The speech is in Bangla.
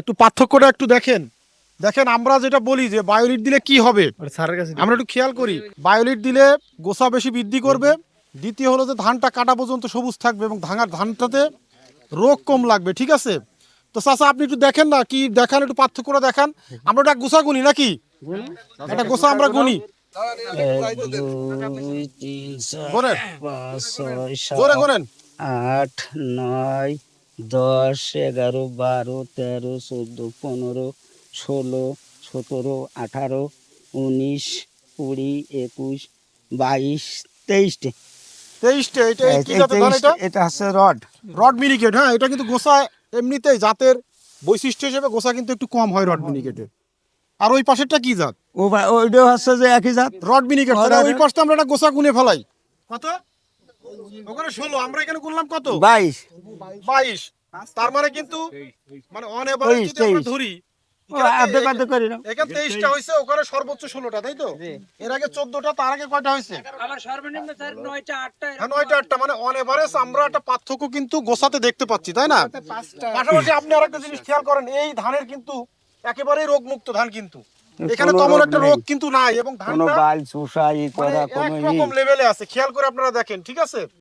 একটু পার্থক্যটা একটু দেখেন। দেখেন আমরা যেটা বলি যে বায়োলিট দিলে কি হবে? আমরা একটু খেয়াল করি বায়োলিট দিলে গোসা বেশি বৃদ্ধি করবে। দ্বিতীয় হলো যে ধানটা কাটা পর্যন্ত সবুজ থাকবে এবং ধাঙার ধানটাতে রোগ কম লাগবে ঠিক আছে? তো চাচা আপনি একটু দেখেন না কি দেখান একটু পার্থক্যটা দেখান। আমরা একটা গোসা গুনি নাকি? একটা গোসা আমরা গুনি। আট নয় দশ এগারো বারো তেরো চোদ্দ পনেরো ষোলো সতেরো আঠারো উনিশ কুড়ি একুশ বাইশ তেইশটি। তেইশটে এটা কি জাতের ধান এটা? এটা হচ্ছে রড। রড মিনিকেট হ্যাঁ এটা কিন্তু গোসা এমনিতেই জাতের বৈশিষ্ট্য হিসেবে গোসা কিন্তু একটু কম হয় রড মিনিকেটে আর ওই পাশেরটা কি জাত? ও ভাই ওইটাও হচ্ছে যে একই জাত। রড মিনিকেট ওই। পাশটা আমরা একটা গোসা গুনে ফেলাই। কত? ওখানে ষোলো আমরা এখানে গুনলাম কত? বাইশ। বাইশ। তার মানে কিন্তু মানে অন এভারেজ যদি আমরা ধরি ও, অর্ধেক অর্ধেক করি না? এখানে তেইশটা হয়েছে ওখানে সর্বোচ্চ ষোলোটা তাই তো? এর আগে চোদ্দটা তার আগে কয়টা হয়েছে হ্যাঁ, নয়টা আটটা মানে অন এভারেজ আমরা একটা পার্থক্য কিন্তু গোসাতে দেখতে পাচ্ছি তাই না? পাশাপাশি আপনি আরেকটা জিনিস খেয়াল করেন এই ধানের কিন্তু একেবারেই রোগমুক্ত ধান কিন্তু। এখানে তেমন একটা রোগ কিন্তু নাই এবং কোনো বাল চুষা ই মানে করা কোনো একরকম লেভেলে আছে। খেয়াল করে আপনারা দেখেন ঠিক আছে?